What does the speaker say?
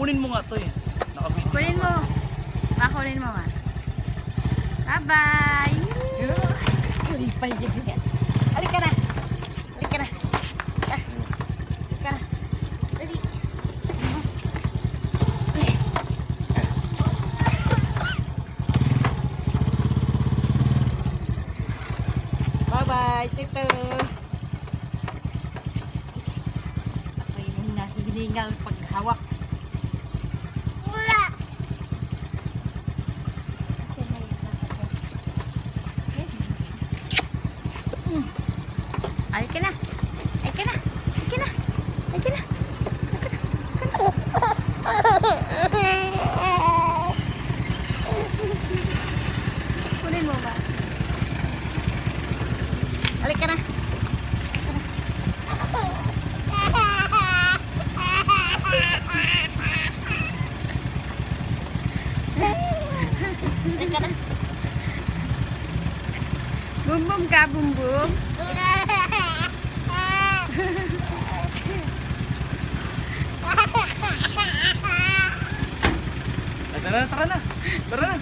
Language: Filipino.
Kunin mo nga to eh. Nakabit. Kunin mo. Makunin mo nga. Bye-bye. Pa yung gibigan. Halika na. Halika na. Ah. Halika na. Dali. Bye-bye, Tito. Ako'y nung nahihiningal paghawak. Ay ka na. Ay ka na. Ay ka na. Ay ka na. Kunin mo ba? Halika na. Bum bum ka, bum bum. Ay, Tara na, tara na. Tara na.